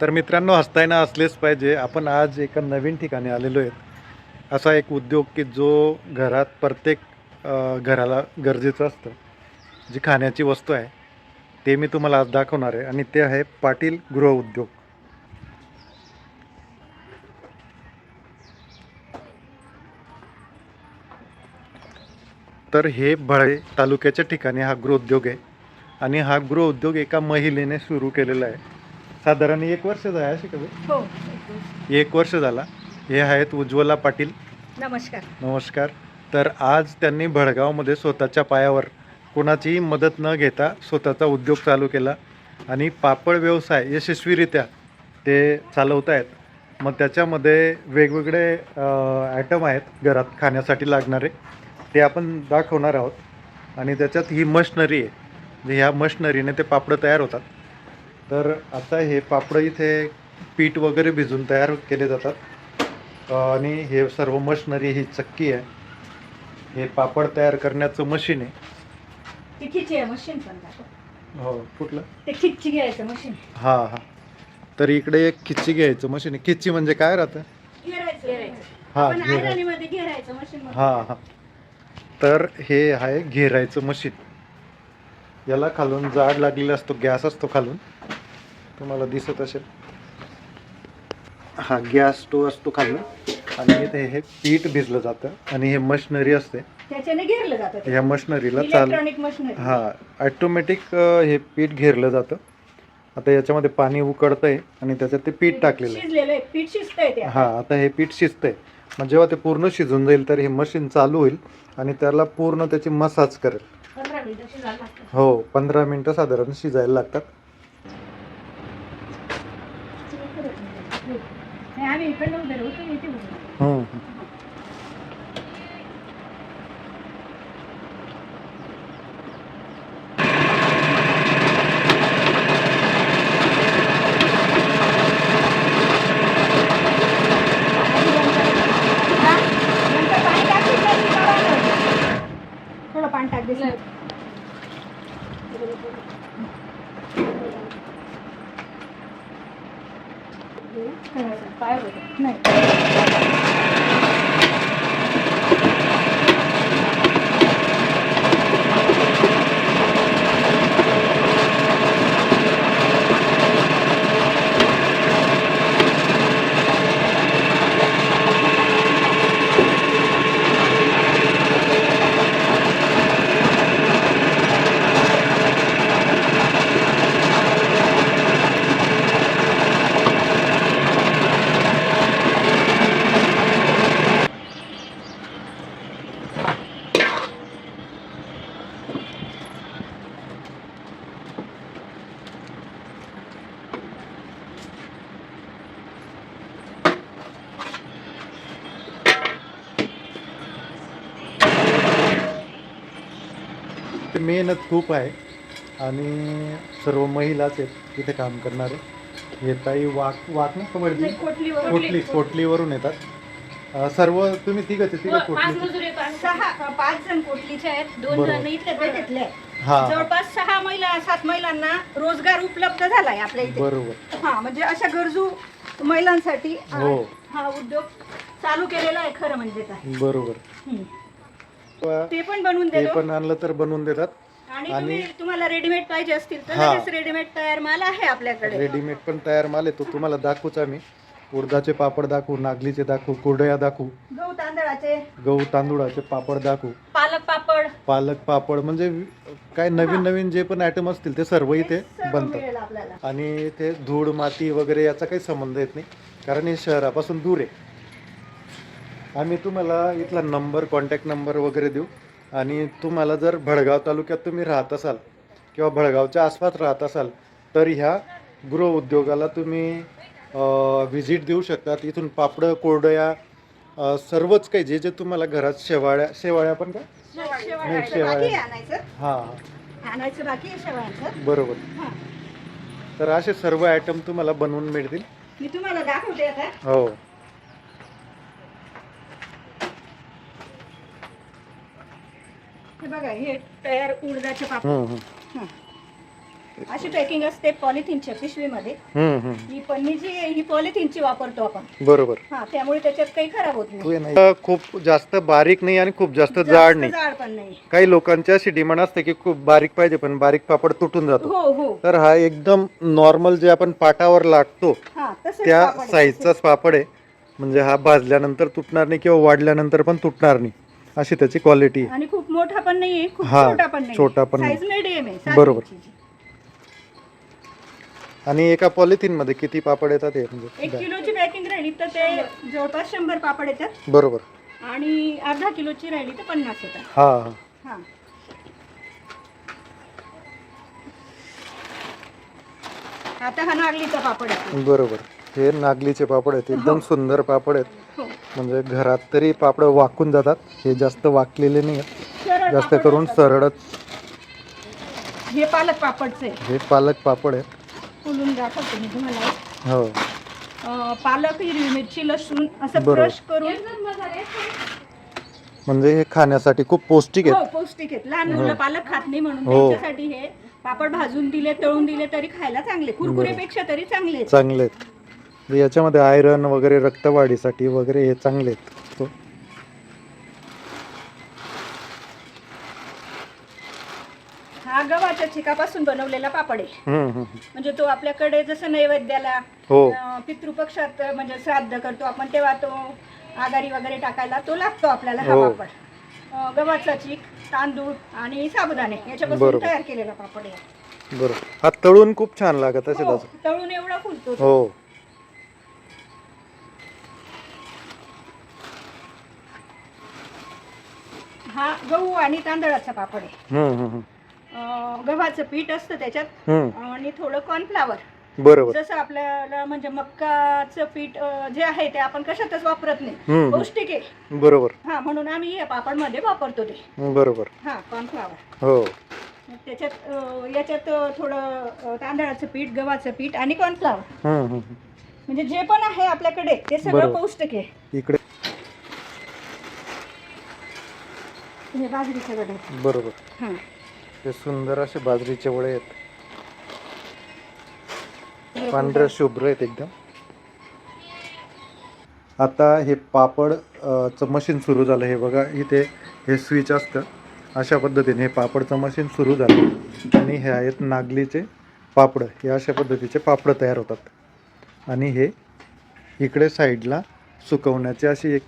तर मित्रांनो हसतायना असलेच पाहिजे. आपण आज एका नवीन ठिकाणी आलेलो आहेत. असा एक उद्योग की जो घरात प्रत्येक घराला गरजेचं असतं. जी खाण्याची वस्तू आहे ते मी तुम्हाला आज दाखवणार आहे. आणि ते आहे पाटील गृहउद्योग तर हे भळे तालुक्याच्या ठिकाणी हा गृहउद्योग आहे. आणि हा गृहउद्योग एका महिलेने सुरू केलेला आहे. साधारण एक वर्ष आहे अशी कधी हो. एक वर्ष झाला. हे आहेत उज्ज्वला पाटील. नमस्कार. नमस्कार. तर आज त्यांनी भडगावमध्ये स्वतःच्या पायावर कोणाचीही मदत न घेता स्वतःचा उद्योग चालू केला आणि पापड व्यवसाय यशस्वीरित्या ते चालवत आहेत. मग त्याच्यामध्ये वेगवेगळे ॲटम आहेत घरात खाण्यासाठी लागणारे. ते आपण दाखवणार आहोत. आणि त्याच्यात ही मशनरी आहे. म्हणजे ह्या मशनरीने ते पापडं तयार होतात. तर आता हे पापडं इथे पीठ वगैरे भिजून तयार केले जातात. आणि हे सर्व मशनरी ही चक्की आहे. हे पापड तयार करण्याचं मशीन आहे. मशीन पण. हो कुठलं? ते खिच्ची घ्यायचं मशीन हां हां. तर इकडे एक खिच्ची घ्यायचं मशीन आहे. खिच्ची म्हणजे काय राहतं? घेरायचं. हा, हां हां. तर हे आहे घेरायचं मशीन याला खालून जाड लागलेला असतो गॅस असतो खालून. तुम्हाला दिसत असेल. हा गॅस स्टोव असतो खालून आणि इथे हे पीठ भिजलं जातं आणि हे मशिनरी असते. त्याच्याने घेरलं जातं ते. ह्या मशिनरीला चाल इलेक्ट्रॉनिक हा ऑटोमॅटिक हे पीठ घेरलं जातं. आता याच्यामध्ये पाणी उकडतं आहे आणि त्याच्यात ते पीठ टाकलेलं आहे. शिजलेलं आहे पीठ शिजतंय ते हा आता हे पीठ शिजतंय. मग जेव्हा ते पूर्ण शिजून जाईल तर हे मशीन चालू होईल आणि त्याला पूर्ण त्याची मसाज करेल. पंधरा मिनिटं शिजायला लागतं. हो पंधरा मिनटं साधारण शिजायला लागतात. आम्ही इकडनं उभे राहू तुम्ही इथे उभे राहा. हम्म, हम्म. हा? नंतर पाणी टाकशील का ती कळलं? थोडं पाणी टाक दिसलं पाय होतं. नाही ते मेहनत खूप आहे आणि सर्व महिलाच आहेत तिथे काम करणारे. हे ताई वाक वाक ना कोटलीवर कोटली कोटलीवरून येतात. सर्व तुम्ही तिघच आहे तिघं पाच कोटली मजूर येतो आणि सहा पाच जण कोटलीचे आहेत. दोन बरोबर. जण इथले पेठेतले आहेत हा. जवळपास सहा महिला सात महिलांना रोजगार उपलब्ध झालाय आपल्या इथे. बरोबर. हा म्हणजे अशा गरजू महिलांसाठी हा- हो. हा उद्योग चालू केलेला आहे खरं म्हणजे काय बरोबर. हम्म. ते पण बनवून ते देतो. पण आणलं तर बनवून देतात. आणि आणि- तुम्ही तुम्हाला रेडीमेड पाहिजे असतील तर हा. लगेच रेडीमेड तयार माल आहे आपल्याकडे. रेडीमेड पण तयार माल आहे. तो तुम्हाला दाखवूच आम्ही. उडदाचे पापड दाखवू नागलीचे दाखवू कुरडया दाखवू. गहू तांदळाचे. गहू तांदूळाचे पापड दाखवू. पालक पापड. पालक पापड म्हणजे काय नवीन नवीन जे पण आयटम असतील ते सर्व इथे सर्व बनतात. मिळेल आपल्याला. आणि ते धूळ माती वगैरे याचा काही संबंध येत नाही. कारण हे शहरापासून दूर आहे. आम्ही तुम्हाला इथला नंबर कॉन्टॅक्ट नंबर वगैरे देऊ. आणि तुम्हाला जर भडगाव तालुक्यात तुम्ही राहत असाल किंवा भडगावच्या आसपास राहत असाल तर ह्या गृह उद्योगाला तुम्ही व्हिजिट देऊ शकतात. इथून पापडं कोरडया सर्वच काही जे जे तुम्हाला घरात शेवाळ्या शेवाळ्या पण का शेवाळ्या शेवाळ्या. हां. बरोबर. तर असे सर्व आयटम तुम्हाला बनवून मिळतील. मी तुम्हाला दाखवते आता. हो. हे बघा हे तयार उडदाचे पापड. हम्म, हम्म. हा. अशी पॅकिंग असते पॉलिथिनच्या पिशवीमध्ये हम्म, हम्म. ही पन्नी जी आहे ही पॉलिथिनची वापरतो आपण. बरोबर. हा त्यामुळे त्याच्यात काही खराब होत नाही. खूप जास्त बारीक नाही आणि खूप जास्त जाड नाही. जाड पण नाही. काही लोकांची अशी डिमांड असते की खूप बारीक पाहिजे पण बारीक पापड तुटून जातो. हो हो. तर हा एकदम नॉर्मल जे आपण पाटावर लागतो हा तसंच त्या पापड आहे. साईजचाच पापड आहे. म्हणजे हा भाजल्यानंतर तुटणार नाही किंवा वाढल्यानंतर पण तुटणार नाही. अशी त्याची क्वालिटी आणि खूप मोठा पण नाहीये खूप हा, छोटा पण नाही छोटा पण नाही. साईज मिडियम आहे सात बरोबर. इंचीची. आणि एका पॉलिथिनमध्ये किती पापड येतात हे एक म्हणजे किलोची पॅकिंग राहिली तर ते जवळपास शंभर पापड येतात. बरोबर. आणि अर्धा किलोची राहिली तर पन्नास येतात. हा हा. हा. आता हा नागलीचा पापड बरोबर. हे नागलीचे पापड आहेत एकदम सुंदर पापड आहेत. हो म्हणजे घरात तरी पापड वाकून जातात. हे जास्त वाकलेले नाही आहेत. जास्त करून. सरळच हे पालक पापडचे. हे पालक पापड आहेत. फुलून दाखवते मी तुम्हाला. हो. पालक हिरवी मिरची लसूण असं बरोबर. क्रश करून म्हणजे हे खाण्यासाठी खूप पौष्टिक हो आहेत पौष्टिक आहेत. लहान मुलं पालक खात नाही म्हणून हो. त्यांच्यासाठी हे पापड भाजून दिले तळून दिले तरी खायला चांगले. कुरकुरेपेक्षा तरी चांगले आहेत. चांगले आहेत. म्हणजे याच्यामध्ये आयरन वगैरे रक्तवाढीसाठी वगैरे हे चांगले आहेत हो. हा गव्हाच्या चिकापासून बनवलेला पापड आहे हम्म, हम्म. म्हणजे तो आपल्याकडे जसं नैवेद्याला हो अं, पितृपक्षात म्हणजे श्राद्ध करतो आपण तेव्हा तो आगारी वगैरे टाकायला तो लागतो आपल्याला हा हो. पापड अं, गव्हाचा चीक तांदूळ आणि साबुदाणे याच्यापासून बरोबर. तयार केलेला पापड आहे बरोबर हा तळून खूप छान लागत असेल हो, असं तळून एवढा फुलतो तो. हो हा गहू आणि तांदळाचा पापड आहे. हम्म, हम्म, हम्म. अं, गव्हाचं पीठ असतं त्याच्यात हम्म, आणि थोडं कॉर्नफ्लावर बरोबर. जसं आपल्याला म्हणजे मक्काचं पीठ अं, जे आहे ते आपण कशातच वापरत नाही. पौष्टिक आहे. बरोबर. हा म्हणून आम्ही या पापडमध्ये वापरतो ते. बरोबर. हा कॉर्नफ्लावर हो. त्याच्यात अं, याच्यात अं, थोडं अं, तांदळाचं पीठ गव्हाचं पीठ आणि कॉर्नफ्लावर हम्म, हम्म, हम्म. म्हणजे जे पण आहे आपल्याकडे ते सगळं बरोबर. पौष्टिक आहे. इकडे हे बाजरीचे वडे बरोबर. हा. हे सुंदर असे बाजरीचे वडे आहेत. पांढऱ्या शुभ्र आहेत एकदम. आता हे पापड अ, चं मशीन सुरू झालं. हे बघा इथे हे स्विच असतं. अशा पद्धतीने हे पापडचं मशीन सुरू झालं. आणि हे आहेत नागलीचे पापड. हे अशा पद्धतीचे पापड तयार होतात. आणि हे इकडे साईडला सुकवण्याची अशी एक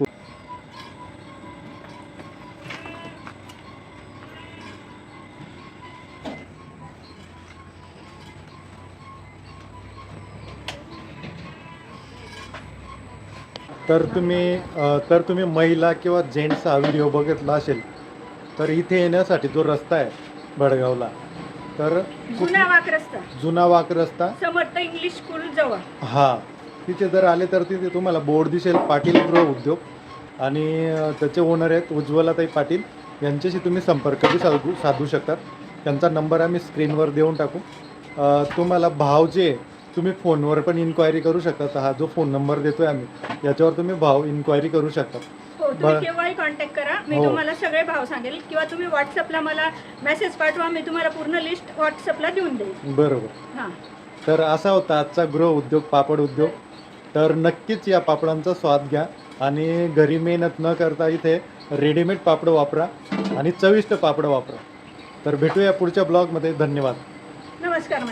तर तुम्ही तर तुम्ही महिला किंवा जेंट्स हा व्हिडिओ बघितला असेल तर इथे येण्यासाठी जो रस्ता आहे भडगावला तर जुना वाक रस्ता. जुना वाक रस्ता. समर्थ इंग्लिश स्कूल जवळ. हा. तिथे जर आले तर तिथे तुम्हाला बोर्ड दिसेल पाटील गृह उद्योग. आणि अ, त्याचे ओनर आहेत उज्ज्वलाताई पाटील. यांच्याशी तुम्ही संपर्कही साधू साधू शकतात. त्यांचा नंबर आम्ही स्क्रीनवर देऊन टाकू. अ, तुम्हाला भाव जे आहे, तुम्ही फोनवर पण इन्क्वायरी करू शकता. हा जो फोन नंबर देतोय आम्ही याच्यावर तुम्ही भाव इन्क्वायरी करू शकता. हो तुम्ही. केव्हाही कॉन्टॅक्ट करा. मी हो. तुम्हाला सगळे भाव सांगेल. किंवा तुम्ही व्हॉट्सअपला मला मेसेज पाठवा. मी तुम्हाला पूर्ण लिस्ट व्हॉट्सअपला देऊन देईल. बरोबर. हां. तर असा होता आजचा गृह उद्योग पापड उद्योग. तर नक्कीच या पापडांचा स्वाद घ्या आणि घरी मेहनत न करता इथे रेडीमेड पापड वापरा आणि चविष्ट पापड वापरा. तर भेटूया पुढच्या ब्लॉगमध्ये धन्यवाद. नमस्कार.